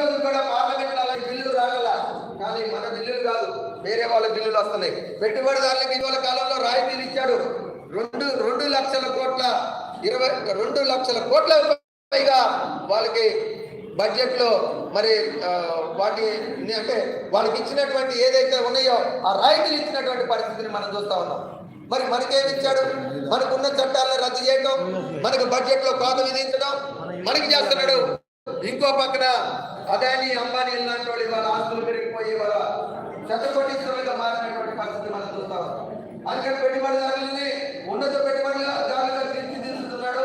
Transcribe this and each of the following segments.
రోజు కూడా పార్లమెంట్ బిల్లులు రాగల. కానీ మన బిల్లులు కాదు వేరే వాళ్ళ బిల్లులు వస్తున్నాయి. పెట్టుబడిదారులకు ఇవాళ కాలంలో రాయితీలు ఇచ్చాడు. రెండు రెండు లక్షల కోట్ల ఇరవై రెండు లక్షల కోట్ల పైగా వాళ్ళకి బడ్జెట్లో మరి వాటి అంటే వాళ్ళకి ఇచ్చినటువంటి ఏదైతే ఉన్నాయో ఆ రాయితీలు ఇచ్చినటువంటి పరిస్థితిని మనం చూస్తా ఉన్నాం. మరి మనకేమిచ్చాడు మనకున్న చట్టాలను రద్దు చేయడం మనకు బడ్జెట్లో కోత విధించడం మనకి చేస్తున్నాడు. ఇంకో పక్కన అదాని అంబానీ ఇలాంటి వాళ్ళు వాళ్ళ ఆస్తులు పెరిగిపోయి వాళ్ళ శతకోటీశ్వరులుగా మారినటువంటి పరిస్థితి మనం చూస్తాం. ఉన్నాం అందుకని పెట్టుబడిదారులని ఉన్నత పెట్టుబడిదారులుగా తీర్చిదిద్దుతున్నాడు.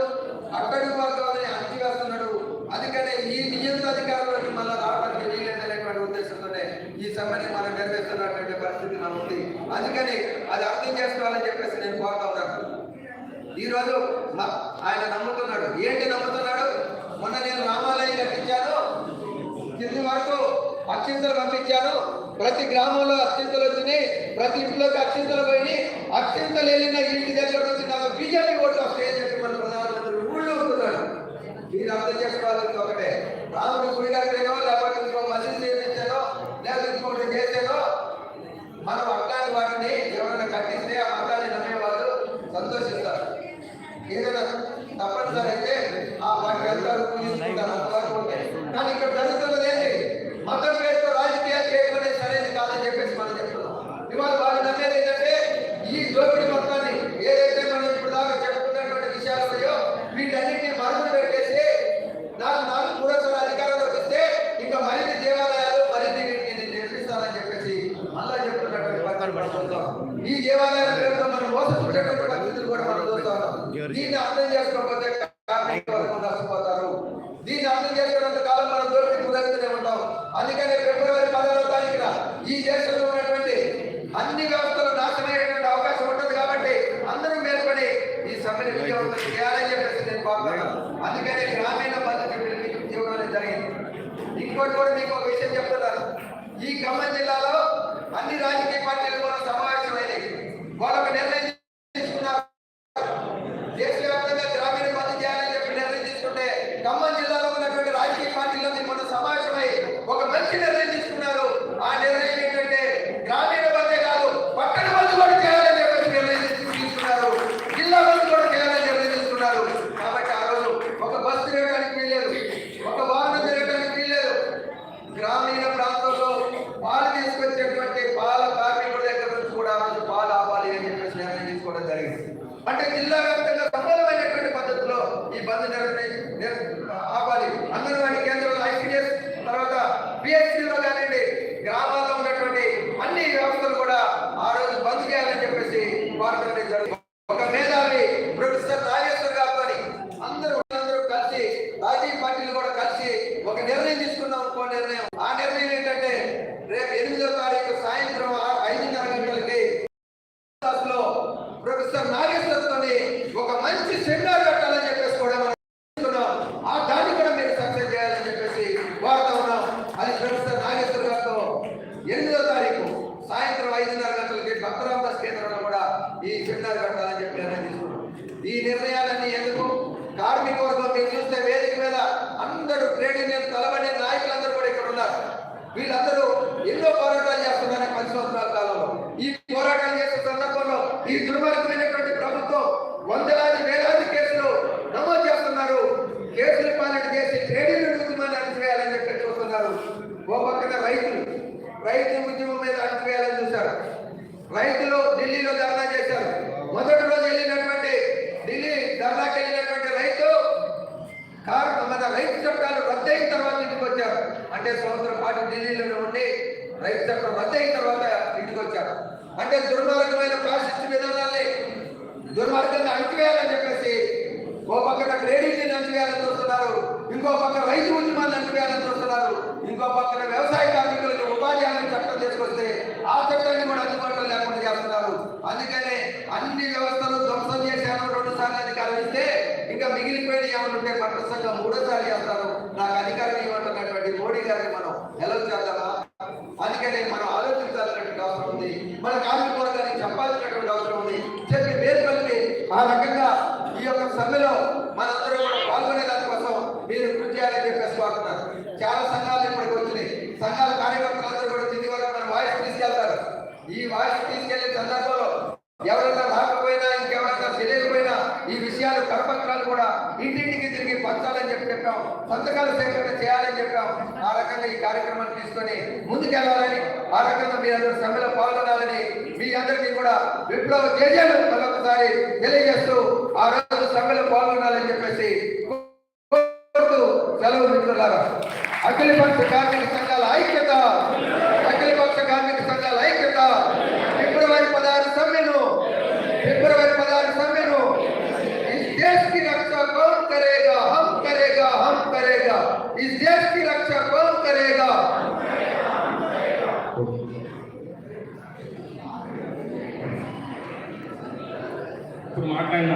అక్కడి వర్గాలని అణచివేస్తున్నాడు. అందుకనే ఈ నియంత్రణాధికారులకు మళ్ళీ రావడానికి వీలైనటువంటి ఉద్దేశంతోనే ఈ సమ్మెని మనం నిర్వహిస్తున్నటువంటి పరిస్థితి మనం ఉంది. అందుకని అది అర్థం చేసుకోవాలని చెప్పేసి నేను కోరుతా ఉన్నాను. ఈ రోజు ఆయన నమ్ముతున్నాడు. ఏంటి నమ్ముతున్నాడు మొన్న నేను రామాలయం కట్టించాను కింది వరకు అక్షింతలు పంపించాను. ప్రతి గ్రామంలో అక్షింతలు వచ్చినాయి. ప్రతి ఇంట్లోకి అక్షింతలు పోయినాయి. అక్షింతలు వెళ్ళిన ఇంటి దగ్గర నుంచి నాకు బీజేపీ ఓట్లు వస్తాయని చెప్పి మన ప్రధానమంత్రి ఊళ్ళో ఉంటున్నాడు. మీరు అర్థం చేసుకోవాల్సింది ఒకటే. రాముడు గుడి కట్టానో లేకపోతే ఇంకో మసీదు చేయించానో లేదా ఇంకోటి చేశానో మనం అట్లాంటి వాటిని ఎవరైనా కట్టిస్తే ఆ మతాన్ని నమ్మేవాళ్ళు సంతోషిస్తారు. ఏదైనా తప్పనిసరి అయితే ఆ వాటి వెళ్తారు పూజించుకుంటారు. అంతవరకు కానీ ఇక్కడ జరుగుతున్నది ఏంటి మతం పేరుతో రాజకీయాలు చేయడం అనేది సరైనది కాదని చెప్పేసి మనం చెప్తున్నాం ఇవాళ వాళ్ళు నమ్మేది ఏంటంటే ఈ దోపిడీ మొత్తాన్ని ఏదైతే మనం ఇప్పుడు దాకా చెప్పుకున్నటువంటి విషయాలు ఉన్నాయో వీటన్నిటిని మరుగున పెట్టేసి నాకు నాకు మూడోసారి అధికారంలోకి వస్తే ఇంకా మరిన్ని దేవాలయాలు మరిన్ని వీటిని నేను నిర్మిస్తానని చెప్పేసి మళ్ళా చెప్తున్నటువంటి పరిస్థితి మనం చూస్తాం. ఈ దేవాలయాల పేరుతో మనం మోసపోయేటువంటి పరిస్థితులు కూడా మనం చూస్తాం దీన్ని అర్థం చేసుకోకపోతే నష్టపోతారు. దీన్ని అర్థం చేసుకున్నంత కాలం మనం కుదరుతూనే ఉంటాం. అందుకనే ఫిబ్రవరి పదహారవ తారీఖున ఈ దేశంలో ఉన్నటువంటి అన్ని వ్యవస్థలు నాశనమయ్యేటువంటి అవకాశం ఉంటుంది కాబట్టి అందరూ మేల్కొని ఈ సమ్మెని విజయవంతం చేయాలని చెప్పేసి నేను కోరుతున్నాను అందుకనే గ్రామీణ పద్ధతి అనేది జరిగింది. ఇంకోటి కూడా మీకు ఒక విషయం చెప్తున్నాను. ఈ ఖమ్మం జిల్లాలో అన్ని రాజకీయ పార్టీలు కూడా సమావేశమైనవి వాళ్ళొక నిర్ణయం తీసుకున్నారు దేశవ్యాప్తంగా గ్రామీణ బంద్ చేయాలని చెప్పి నిర్ణయం తీసుకుంటే ఖమ్మం జిల్లాలో ఉన్నటువంటి రాజకీయ పార్టీలన్నీ మొన్న సమావేశమై ఒక మంచి నిర్ణయం తీసుకున్నారు ఆ నిర్ణయం ఏంటంటే గ్రామీణ బందే కాదు పట్టణ బంద్ కూడా చేయాలని చెప్పి నిర్ణయం తీసుకున్నారు జిల్లా బంద్ కూడా చేయాలని నిర్ణయం తీసుకున్నారు కాబట్టి ఆ రోజు ఒక బస్సు తిరగడానికి వీల్లేదు ఒక వాహనం తిరగడానికి వీల్లేదు గ్రామీణ ప్రాంతంలో పాలు తీసుకొచ్చేటువంటి పాల కార్మికుల దగ్గర నుంచి కూడా ఆ రోజు పాలు ఆపాలి అని చెప్పేసి కూడా జరిగింది. అంటే జిల్లా వ్యాప్తంగా సఫలమైనటువంటి పద్ధతిలో ఈ బంద్ నిర్ణయం నిర్- ఆపాలి అంగన్వాడీ కేంద్రంలో ఐసీడీఎస్ తర్వాత పిహెచ్సిలో కానివ్వండి గ్రామాల్లో ఉన్నటువంటి అన్ని వ్యవస్థలు కూడా ఆ రోజు బంద్ చేయాలని చెప్పేసి వార్తలు జరిగింది ఒక మేధావి ప్రొఫెసర్ నాగేశ్వర్ గారితో అందరూ అందరూ కలిసి రాజకీయ పార్టీలు కూడా కలిసి ఒక నిర్ణయం తీసుకున్నాం ఇంకో నిర్ణయం ఆ నిర్ణయం ఏంటంటే రేపు ఎనిమిదో తారీఖు సాయంత్రం ఆ- ఐదున్నర గంటలకి లో ప్రొఫెసర్ నాగేశ్వరతోని ఒక మంచి సెమినార్ పెట్టాలని చెప్పేసి కూడా మనం చేస్తున్నాం. ఆ దాన్ని కూడా మీరు సక్సెస్ చేయాలని చెప్పేసి వాడుతా ఉన్నాం అది ప్రొఫెసర్ నాగేశ్వర గారితో ఎనిమిదో తారీఖు సాయంత్రం ఐదున్నర గంటలకి భక్తరామ దాస్ కేంద్రంలో కూడా ఈ సెమినార్ పెట్టాలని చెప్పి నిర్ణయం తీసుకున్నాం. ఈ నిర్ణయాలన్నీ ఎందుకు? కార్మిక వర్గం మీరు చూస్తే వేదిక మీద అందరూ ట్రేడ్ యూనియన్ తలబడి నాయకులందరూ కూడా ఇక్కడ ఉన్నారు. వీళ్ళందరూ ఎన్నో పోరాటాలు చేస్తున్నారు పది సంవత్సరాల కాలంలో. ఈ పోరాటాలు చేసే సందర్భంలో ఈ దుర్మార్గమైనటువంటి ప్రభుత్వం వందలాది వేలాది కేసులు నమోదు చేస్తున్నారు. కేసులు పాలన చేసి ట్రేడ్ యూనియన్ ఉద్యమాన్ని అణచివేయాలని చెప్పి చూస్తున్నారు. ఓ పక్కన రైతులు. రైతు ఉద్యమం మీద అణచివేయాలని చూశారు. రైతులు ఢిల్లీలో ధర్నా చేశారు మొదటి రోజు వెళ్ళినటువంటి ఢిల్లీ ధర్నాకి వెళ్ళినటువంటి రైతు కారణం మన రైతు చట్టాలు రద్దయిన తర్వాత ఇంటికి వచ్చారు. అంటే సంవత్సరం పాటు ఢిల్లీలో ఉండి రైతు చట్టం రద్దయిన తర్వాత ఇంటికి వచ్చారు. అంటే దుర్మార్గమైన ఫ్యాసిస్ట్ విధానాన్ని దుర్మార్గంగా అణిచివేయాలని చెప్పేసి ఓ పక్కన ట్రేడింగ్ అణిచివేయాలని చూస్తున్నారు. ఇంకో పక్క రైతు ఉద్యమాన్ని అణిచివేయాలని చూస్తున్నారు. ఇంకో పక్కన వ్యవసాయ కార్మికులకు ఉపాధి హామీ చట్టం తీసుకొస్తే ఆ చట్టాన్ని కూడా అందుబాటులో లేకుండా చేస్తున్నారు. అందుకనే అన్ని వ్యవస్థలు ధ్వంసం చేశాను రెండు సార్లు అధికారం ఇస్తే ఇంకా మిగిలిపోయిన ఉంటే పట్ల సంఘం మూడోసారి చేస్తారు. నాకు అధికారం ఇవ్వమంటున్నటువంటి మోడీ గారిని మనం ఎలా చేద్దామా? అందుకనే మనం ఆలోచించాల్సినటువంటి అవసరం ఉంది. మన కార్మిక వర్గానికి చెప్పాల్సినటువంటి అవసరం ఉంది. చెప్పి వేరు ఆ రకంగా ఈ యొక్క సమ్మెలో మనందరూ కూడా పాల్గొనే దానికోసం మీరు కృషి చేయాలని చెప్పేసి కోరుతున్నారు చాలా సంఘాలు ఇప్పటికి వచ్చినాయి. సంఘాల కార్యకర్తలందరూ కూడా కింది వరకు మన వాయిస్ తీసుకెళ్తారు. ఈ వాయిస్ తీసుకెళ్ళే సందర్భంలో ఎవరైనా రాకపోయినా ఈ విషయాలు కరపత్రాలు కూడా ఇంటింటికి తిరిగి పంచాలని చెప్పి చెప్పాం. సంతకాల సేకరణ చేయాలని చెప్పాం. ఆ రకంగా ఈ కార్యక్రమాన్ని తీసుకొని ముందుకెళ్ళాలని ఆ రకంగా మీ అందరూ సమ్మెలో పాల్గొనాలని మీ అందరికీ కూడా విప్లవ జేజేలు మరొకసారి తెలియజేస్తూ ఆ రోజు సమ్మెలో పాల్గొనాలని చెప్పేసి సెలవు మిత్రులారా. అఖిల పక్ష కార్మిక సంఘాల ఐక్యత करेगा। इस देश की रक्षा कौन करेगा? तो मारना